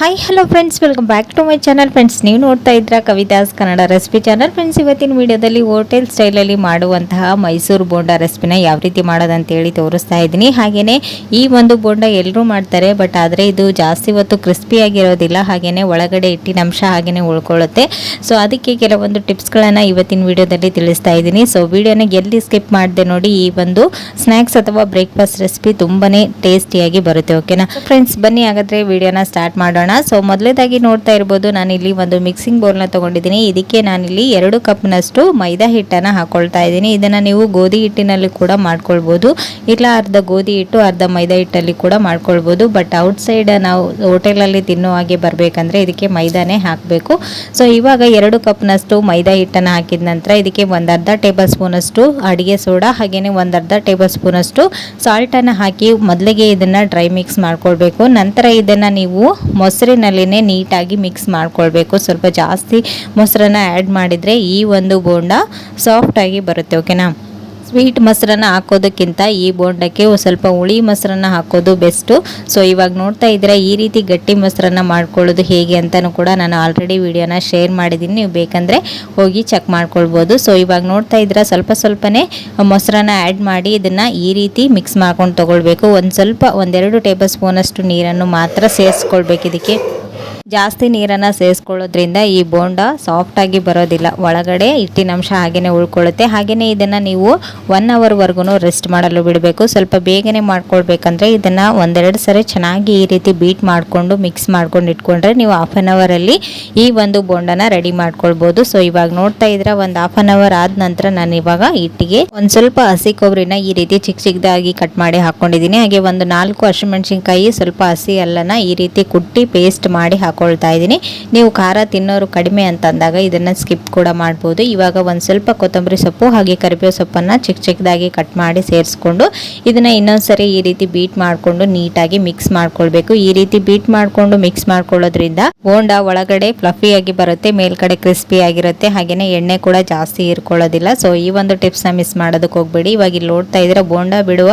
Hi hello friends welcome back to my channel friends ನೀವು ನೋಡ್ತಾ ಇದ್ರ Kavitha's Kannada recipe channel friends ಇವತ್ತಿನ ವಿಡಿಯೋದಲ್ಲಿ ಹೋಟೆಲ್ ಸ್ಟೈಲಲ್ಲಿ ಮಾಡುವಂತಹ ಮೈಸೂರು ಬೋಂಡ ರೆಸಿಪಿನ ಯಾವ ರೀತಿ ಮಾಡೋದಂತೇಳಿ ತೋರಿಸ್ತಾ ಇದ್ದೀನಿ. ಹಾಗೆಯೇ ಈ ಒಂದು ಬೋಂಡ ಎಲ್ಲರೂ ಮಾಡ್ತಾರೆ ಬಟ್ ಆದರೆ ಇದು ಜಾಸ್ತಿ ಹೊತ್ತು ಕ್ರಿಸ್ಪಿಯಾಗಿರೋದಿಲ್ಲ ಹಾಗೆಯೇ ಒಳಗಡೆ ಇಟ್ಟಿನ ಅಂಶ ಹಾಗೆಯೇ ಉಳ್ಕೊಳ್ಳುತ್ತೆ. ಸೊ ಅದಕ್ಕೆ ಕೆಲವೊಂದು ಟಿಪ್ಸ್ಗಳನ್ನು ಇವತ್ತಿನ ವಿಡಿಯೋದಲ್ಲಿ ತಿಳಿಸ್ತಾ ಇದ್ದೀನಿ. ಸೊ ವಿಡಿಯೋನ ಎಲ್ಲಿ ಸ್ಕಿಪ್ ಮಾಡಿದೆ ನೋಡಿ ಈ ಒಂದು ಸ್ನ್ಯಾಕ್ಸ್ ಅಥವಾ ಬ್ರೇಕ್ಫಾಸ್ಟ್ ರೆಸಿಪಿ ತುಂಬಾ ಟೇಸ್ಟಿಯಾಗಿ ಬರುತ್ತೆ ಓಕೆನಾ ಫ್ರೆಂಡ್ಸ್ ಬನ್ನಿ ಹಾಗಾದರೆ ವಿಡಿಯೋನ ಸ್ಟಾರ್ಟ್ ಮಾಡೋಣ. ಸೊ ಮೊದಲೇದಾಗಿ ನೋಡ್ತಾ ಇರ್ಬೋದು, ನಾನಿಲ್ಲಿ ಒಂದು ಮಿಕ್ಸಿಂಗ್ ಬೌಲ್ನ ತೊಗೊಂಡಿದ್ದೀನಿ. ಇದಕ್ಕೆ ನಾನಿಲ್ಲಿ ಎರಡು ಕಪ್ನಷ್ಟು ಮೈದಾ ಹಿಟ್ಟನ್ನು ಹಾಕೊಳ್ತಾ ಇದ್ದೀನಿ. ಇದನ್ನು ನೀವು ಗೋಧಿ ಹಿಟ್ಟಿನಲ್ಲಿ ಕೂಡ ಮಾಡ್ಕೊಳ್ಬೋದು. ಇಲ್ಲ ಅರ್ಧ ಗೋಧಿ ಹಿಟ್ಟು, ಅರ್ಧ ಮೈದಾ ಹಿಟ್ಟಲ್ಲಿ ಕೂಡ ಮಾಡ್ಕೊಳ್ಬೋದು. ಬಟ್ ಔಟ್ಸೈಡ್ ನಾವು ಹೋಟೆಲಲ್ಲಿ ತಿನ್ನೋ ಹಾಗೆ ಬರಬೇಕಂದ್ರೆ ಇದಕ್ಕೆ ಮೈದಾನೇ ಹಾಕಬೇಕು. ಸೊ ಇವಾಗ ಎರಡು ಕಪ್ನಷ್ಟು ಮೈದಾ ಹಿಟ್ಟನ್ನು ಹಾಕಿದ ನಂತರ ಇದಕ್ಕೆ ಒಂದು ಅರ್ಧ ಟೇಬಲ್ ಸ್ಪೂನಷ್ಟು ಅಡುಗೆ ಸೋಡಾ ಹಾಗೆಯೇ ಒಂದು ಅರ್ಧ ಟೇಬಲ್ ಸ್ಪೂನಷ್ಟು ಸಾಲ್ಟನ್ನು ಹಾಕಿ ಮೊದಲಿಗೆ ಇದನ್ನು ಡ್ರೈ ಮಿಕ್ಸ್ ಮಾಡ್ಕೊಳ್ಬೇಕು. ನಂತರ ಇದನ್ನು ನೀವು ಮೊಸರಿನಲ್ಲಿನೇ ನೀಟಾಗಿ ಮಿಕ್ಸ್ ಮಾಡ್ಕೊಳ್ಬೇಕು. ಸ್ವಲ್ಪ ಜಾಸ್ತಿ ಮೊಸರನ್ನ ಆ್ಯಡ್ ಮಾಡಿದರೆ ಈ ಒಂದು ಬೋಂಡ ಸಾಫ್ಟಾಗಿ ಬರುತ್ತೆ ಓಕೆನಾ ಸ್ವೀಟ್ ಮೊಸರನ್ನ ಹಾಕೋದಕ್ಕಿಂತ ಈ ಬೋಂಡಕ್ಕೆ ಸ್ವಲ್ಪ ಹುಳಿ ಮೊಸರನ್ನ ಹಾಕೋದು ಬೆಸ್ಟು. ಸೊ ಇವಾಗ ನೋಡ್ತಾ ಇದ್ರೆ ಈ ರೀತಿ ಗಟ್ಟಿ ಮೊಸರನ್ನ ಮಾಡ್ಕೊಳ್ಳೋದು ಹೇಗೆ ಅಂತಲೂ ಕೂಡ ನಾನು ಆಲ್ರೆಡಿ ವಿಡಿಯೋನ ಶೇರ್ ಮಾಡಿದ್ದೀನಿ ನೀವು ಬೇಕಂದರೆ ಹೋಗಿ ಚೆಕ್ ಮಾಡ್ಕೊಳ್ಬೋದು. ಸೊ ಇವಾಗ ನೋಡ್ತಾ ಇದ್ರೆ ಸ್ವಲ್ಪ ಸ್ವಲ್ಪನೇ ಮೊಸರನ್ನ ಆ್ಯಡ್ ಮಾಡಿ ಇದನ್ನು ಈ ರೀತಿ ಮಿಕ್ಸ್ ಮಾಡ್ಕೊಂಡು ತೊಗೊಳ್ಬೇಕು. ಒಂದು ಸ್ವಲ್ಪ, ಒಂದೆರಡು ಟೇಬಲ್ ಸ್ಪೂನಷ್ಟು ನೀರನ್ನು ಮಾತ್ರ ಸೇರಿಸ್ಕೊಳ್ಬೇಕು ಇದಕ್ಕೆ. ಜಾಸ್ತಿ ನೀರನ್ನು ಸೇರಿಸ್ಕೊಳ್ಳೋದ್ರಿಂದ ಈ ಬೋಂಡ ಸಾಫ್ಟಾಗಿ ಬರೋದಿಲ್ಲ. ಒಳಗಡೆ ಹಿಟ್ಟಿನಂಶ ಹಾಗೆಯೇ ಉಳ್ಕೊಳ್ಳುತ್ತೆ. ಹಾಗೆಯೇ ಇದನ್ನು ನೀವು ಒನ್ ಅವರ್ವರೆಗೂ ರೆಸ್ಟ್ ಮಾಡಲು ಬಿಡಬೇಕು. ಸ್ವಲ್ಪ ಬೇಗನೆ ಮಾಡ್ಕೊಳ್ಬೇಕಂದ್ರೆ ಇದನ್ನು ಒಂದೆರಡು ಸರಿ ಚೆನ್ನಾಗಿ ಈ ರೀತಿ ಬೀಟ್ ಮಾಡಿಕೊಂಡು ಮಿಕ್ಸ್ ಮಾಡ್ಕೊಂಡು ಇಟ್ಕೊಂಡ್ರೆ ನೀವು ಹಾಫ್ ಆನ್ ಅವರಲ್ಲಿ ಈ ಒಂದು ಬೋಂಡನ ರೆಡಿ ಮಾಡ್ಕೊಳ್ಬೋದು. ಸೊ ಇವಾಗ ನೋಡ್ತಾ ಇದ್ರೆ ಒಂದು ಹಾಫ್ ಆನ್ ಅವರ್ ಆದ ನಂತರ ನಾನು ಇವಾಗ ಹಿಟ್ಟಿಗೆ ಒಂದು ಸ್ವಲ್ಪ ಹಸಿ ಕೊಬ್ಬರಿನ ಈ ರೀತಿ ಚಿಕ್ಕ ಚಿಕ್ಕದಾಗಿ ಕಟ್ ಮಾಡಿ ಹಾಕೊಂಡಿದ್ದೀನಿ. ಹಾಗೆ ಒಂದು ನಾಲ್ಕು ಹಸಿಮೆಣಸಿನ್ಕಾಯಿ ಸ್ವಲ್ಪ ಹಸಿ ಅಲ್ಲನ ಈ ರೀತಿ ಕುಟ್ಟಿ ಪೇಸ್ಟ್ ಮಾಡಿ ಹಾಕಿ ಹಾಕೊಳ್ತಾ ಇದ್ದೀನಿ. ನೀವು ಖಾರ ತಿನ್ನೋರು ಕಡಿಮೆ ಅಂತ ಅಂದಾಗ ಇದನ್ನು ಸ್ಕಿಪ್ ಕೂಡ ಮಾಡ್ಬೋದು. ಇವಾಗ ಒಂದು ಸ್ವಲ್ಪ ಕೊತ್ತಂಬರಿ ಸೊಪ್ಪು ಹಾಗೆ ಕರಿಬೇವು ಸೊಪ್ಪನ್ನು ಚಿಕ್ಕ ಚಿಕ್ಕದಾಗಿ ಕಟ್ ಮಾಡಿ ಸೇರಿಸ್ಕೊಂಡು ಇದನ್ನು ಇನ್ನೊಂದ್ಸರಿ ಈ ರೀತಿ ಬೀಟ್ ಮಾಡಿಕೊಂಡು ನೀಟಾಗಿ ಮಿಕ್ಸ್ ಮಾಡ್ಕೊಳ್ಬೇಕು. ಈ ರೀತಿ ಬೀಟ್ ಮಾಡಿಕೊಂಡು ಮಿಕ್ಸ್ ಮಾಡ್ಕೊಳ್ಳೋದ್ರಿಂದ ಬೋಂಡ ಒಳಗಡೆ ಫ್ಲಫಿಯಾಗಿ ಬರುತ್ತೆ, ಮೇಲ್ಗಡೆ ಕ್ರಿಸ್ಪಿ ಆಗಿರುತ್ತೆ ಹಾಗೆಯೇ ಎಣ್ಣೆ ಕೂಡ ಜಾಸ್ತಿ ಇರ್ಕೊಳ್ಳೋದಿಲ್ಲ. ಸೊ ಈ ಒಂದು ಟಿಪ್ಸ್ನ ಮಿಸ್ ಮಾಡೋದಕ್ಕೆ ಹೋಗ್ಬೇಡಿ. ಇವಾಗ ಇಲ್ಲಿ ನೋಡ್ತಾ ಇದ್ರೆ ಬೋಂಡ ಬಿಡುವ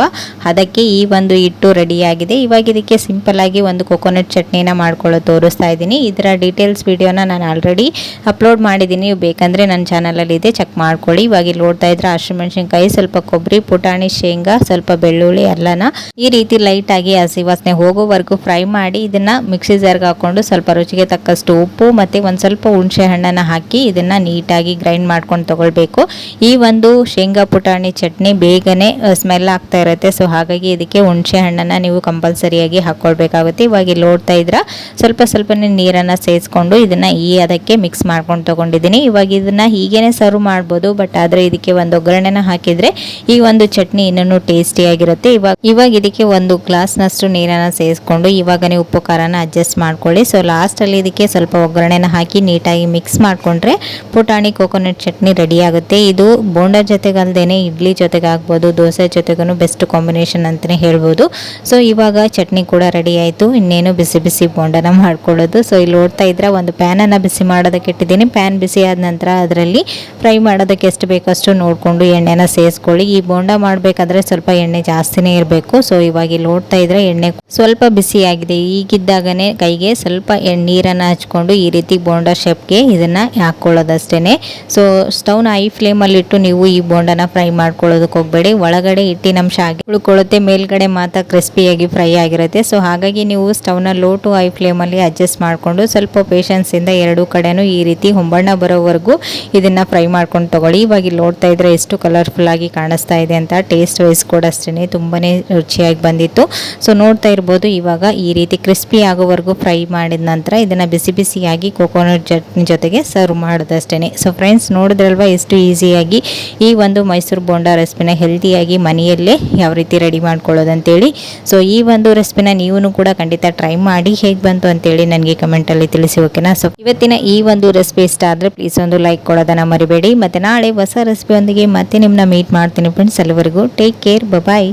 ಅದಕ್ಕೆ ಈ ಒಂದು ಹಿಟ್ಟು ರೆಡಿಯಾಗಿದೆ ಇವಾಗ ಇದಕ್ಕೆ ಸಿಂಪಲ್ ಆಗಿ ಒಂದು ಕೊಕೊನಟ್ ಚಟ್ನಿನ ಮಾಡ್ಕೊಳ್ಳೋ ತೋರಿಸ್ತಾ ಇದ್ದೀನಿ ಇದರ ಡೀಟೇಲ್ಸ್ ವಿಡಿಯೋನ ನಾನು ಆಲ್ರೆಡಿ ಅಪ್ಲೋಡ್ ಮಾಡಿದ್ದೀನಿ. ಬೇಕಂದರೆ ನನ್ನ ಚಾನಲಲ್ಲಿ ಇದೆ ಚೆಕ್ ಮಾಡ್ಕೊಳ್ಳಿ. ಇವಾಗ ಇಲ್ಲಿ ನೋಡ್ತಾ ಇದ್ರೆ ಹಸಿಮೆಣಸಿನ್ಕಾಯಿ ಸ್ವಲ್ಪ ಕೊಬ್ಬರಿ, ಪುಟಾಣಿ, ಶೇಂಗಾ, ಸ್ವಲ್ಪ ಬೆಳ್ಳುಳ್ಳಿ, ಅಲ್ಲನ. ಈ ರೀತಿ ಲೈಟಾಗಿ ಹಸಿ ವಾಸನೆ ಹೋಗೋವರೆಗೂ ಫ್ರೈ ಮಾಡಿ ಇದನ್ನು ಮಿಕ್ಸಿ ಜಾರ್ಗೆ ಹಾಕ್ಕೊಂಡು ಸ್ವಲ್ಪ ರುಚಿಗೆ ತಕ್ಕಷ್ಟು ಉಪ್ಪು ಮತ್ತು ಒಂದು ಸ್ವಲ್ಪ ಹುಣಸೆ ಹಣ್ಣನ್ನು ಹಾಕಿ ಇದನ್ನು ನೀಟಾಗಿ ಗ್ರೈಂಡ್ ಮಾಡ್ಕೊಂಡು ತೊಗೊಳ್ಬೇಕು. ಈ ಒಂದು ಶೇಂಗಾ, ಪುಟಾಣಿ, ಚಟ್ನಿ ಬೇಗನೆ ಸ್ಮೆಲ್ ಆಗ್ತಾ ಇರುತ್ತೆ. ಸೊ ಹಾಗಾಗಿ ಇದಕ್ಕೆ ಹುಣಸೆ ಹಣ್ಣನ್ನು ನೀವು ಕಂಪಲ್ಸರಿಯಾಗಿ ಹಾಕ್ಕೊಳ್ಬೇಕಾಗುತ್ತೆ ಇವಾಗ ಇಲ್ಲಿ ನೋಡ್ತಾ ಇದ್ರೆ ಸ್ವಲ್ಪ ಸ್ವಲ್ಪನೇ ನೀರನ್ನು ಸೇರಿಸ್ಕೊಂಡು ಇದನ್ನು ಈ ಅದಕ್ಕೆ ಮಿಕ್ಸ್ ಮಾಡ್ಕೊಂಡು ತೊಗೊಂಡಿದ್ದೀನಿ. ಇವಾಗ ಇದನ್ನು ಹೀಗೇನೆ ಸರ್ವ್ ಮಾಡ್ಬೋದು ಬಟ್ ಆದರೆ ಇದಕ್ಕೆ ಒಂದು ಒಗ್ಗರಣೆನ ಹಾಕಿದರೆ ಈ ಒಂದು ಚಟ್ನಿ ಇನ್ನೂ ಟೇಸ್ಟಿಯಾಗಿರುತ್ತೆ ಇವಾಗ ಇವಾಗ ಇದಕ್ಕೆ ಒಂದು ಗ್ಲಾಸ್ನಷ್ಟು ನೀರನ್ನು ಸೇರಿಸ್ಕೊಂಡು ಇವಾಗನೇ ಉಪ್ಪು ಖಾರನ ಅಡ್ಜಸ್ಟ್ ಮಾಡ್ಕೊಳ್ಳಿ. ಸೊ ಲಾಸ್ಟಲ್ಲಿ ಇದಕ್ಕೆ ಸ್ವಲ್ಪ ಒಗ್ಗರಣೆನ ಹಾಕಿ ನೀಟಾಗಿ ಮಿಕ್ಸ್ ಮಾಡಿಕೊಂಡ್ರೆ ಪುಟಾಣಿ ಕೋಕೋನಟ್ ಚಟ್ನಿ ರೆಡಿ ಆಗುತ್ತೆ. ಇದು ಬೋಂಡ ಜೊತೆಗಲ್ದೇನೆ, ಇಡ್ಲಿ ಜೊತೆಗೆ ಆಗ್ಬೋದು ದೋಸೆ ಜೊತೆಗೂ ಬೆಸ್ಟ್ ಕಾಂಬಿನೇಷನ್ ಅಂತಲೇ ಹೇಳ್ಬೋದು. ಸೊ ಇವಾಗ ಚಟ್ನಿ ಕೂಡ ರೆಡಿ ಆಯಿತು. ಇನ್ನೇನು ಬಿಸಿ ಬಿಸಿ ಬೋಂಡನ ಮಾಡ್ಕೊಳ್ಳೋದು. ಸೊ ಇಲ್ಲಿ ನೋಡ್ತಾ ಇದ್ರೆ ಒಂದು ಪ್ಯಾನನ್ನು ಬಿಸಿ ಮಾಡೋದಕ್ಕೆ ಇಟ್ಟಿದ್ದೀನಿ. ಪ್ಯಾನ್ ಬಿಸಿ ಆದ ನಂತರ ಅದರಲ್ಲಿ ಫ್ರೈ ಮಾಡೋದಕ್ಕೆ ಎಷ್ಟು ಬೇಕಷ್ಟು ನೋಡಿಕೊಂಡು ಎಣ್ಣೆನ ಸೇರಿಸ್ಕೊಳ್ಳಿ ಈ ಬೋಂಡ ಮಾಡಬೇಕಾದ್ರೆ ಸ್ವಲ್ಪ ಎಣ್ಣೆ ಜಾಸ್ತಿನೇ ಇರಬೇಕು. ಸೊ ಇವಾಗ ಇಲ್ಲಿ ನೋಡ್ತಾ ಇದ್ರೆ ಎಣ್ಣೆ ಸ್ವಲ್ಪ ಬಿಸಿಯಾಗಿದೆ ಈಗಿದ್ದಾಗನೇ ಕೈಗೆ ಸ್ವಲ್ಪ ನೀರನ್ನು ಹಚ್ಕೊಂಡು ಈ ರೀತಿ ಬೋಂಡ ಶೇಪ್ಗೆ ಇದನ್ನು ಹಾಕ್ಕೊಳ್ಳೋದಷ್ಟೇ ಸೊ ಸ್ಟವ್ನ ಐ ಫ್ಲೇಮಲ್ಲಿ ಇಟ್ಟು ನೀವು ಈ ಬೋಂಡನ ಫ್ರೈ ಮಾಡ್ಕೊಳ್ಳೋದಕ್ಕೆ ಹೋಗಬೇಡಿ. ಒಳಗಡೆ ಹಿಟ್ಟಿನಂಶ ಆಗಿ ಉಳ್ಕೊಳ್ಳುತ್ತೆ. ಮೇಲ್ಗಡೆ ಮಾತ್ರ ಕ್ರಿಸ್ಪಿಯಾಗಿ ಫ್ರೈ ಆಗಿರುತ್ತೆ. ಸೊ ಹಾಗಾಗಿ ನೀವು ಸ್ಟವ್ನ ಲೋ ಟು ಐ ಫ್ಲೇಮಲ್ಲಿ ಅಡ್ಜಸ್ಟ್ ಮಾಡಿಕೊಂಡು ಸ್ವಲ್ಪ ಪೇಷನ್ಸಿಂದ ಎರಡೂ ಕಡೆನೂ ಈ ರೀತಿ ಹೊಂಬಣ್ಣ ಬರೋವರೆಗೂ ಇದನ್ನು ಫ್ರೈ ಮಾಡ್ಕೊಂಡು ತೊಗೊಳ್ಳಿ. ಇವಾಗ ಇಲ್ಲಿ ನೋಡ್ತಾ ಇದ್ರೆ ಎಷ್ಟು ಕಲರ್ಫುಲ್ ಆಗಿ ಕಾಣಿಸ್ತಾ ಇದೆ ಅಂತ ಟೇಸ್ಟ್ ವೈಸ್ ಕೂಡ ಅಷ್ಟೇ ತುಂಬಾ ರುಚಿಯಾಗಿ ಬಂದಿತ್ತು. ಸೊ ನೋಡ್ತಾ ಇರ್ಬೋದು ಇವಾಗ ಈ ರೀತಿ ಕ್ರಿಸ್ಪಿ ಆಗೋವರೆಗೂ ಫ್ರೈ ಮಾಡಿದ ನಂತರ ಇದನ್ನು ಬಿಸಿ ಬಿಸಿಯಾಗಿ ಕೋಕೋನಟ್ ಚಟ್ನಿ ಜೊತೆಗೆ ಸರ್ವ್ ಮಾಡೋದಷ್ಟೇ ಸೊ ಫ್ರೆಂಡ್ಸ್ ನೋಡಿದ್ರಲ್ವ ಎಷ್ಟು ಈಸಿಯಾಗಿ ಈ ಒಂದು ಮೈಸೂರು ಬೋಂಡಾ ರೆಸಿಪಿನ ಹೆಲ್ತಿಯಾಗಿ ಮನೆಯಲ್ಲೇ ಯಾವ ರೀತಿ ರೆಡಿ ಮಾಡ್ಕೊಳ್ಳೋದು ಅಂತೇಳಿ. ಸೊ ಈ ಒಂದು ರೆಸಿಪಿನ ನೀವು ಕೂಡ ಖಂಡಿತ ಟ್ರೈ ಮಾಡಿ ಹೇಗೆ ಬಂತು ಅಂತೇಳಿ ನನಗೆ ಕಮೆಂಟಲ್ಲಿ ತಿಳಿಸಿ ಓಕೆನಾ ಸೊ ಇವತ್ತಿನ ಈ ಒಂದು ರೆಸಿಪಿ ಇಷ್ಟ ಆದರೆ ಪ್ಲೀಸ್ ಒಂದು ಲೈಕ್ ಕೊಡೋದನ್ನು ಮರಿಬೇಡಿ. ಮತ್ತು ನಾಳೆ ಹೊಸ ರೆಸಿಪಿಯೊಂದಿಗೆ ಮತ್ತೆ ನಿಮ್ಮನ್ನ ಮೀಟ್ ಮಾಡ್ತೀನಿ ಫ್ರೆಂಡ್ಸ್ ಅಲ್ಲಿವರೆಗೂ ಟೇಕ್ ಕೇರ್ ಬಾಯ್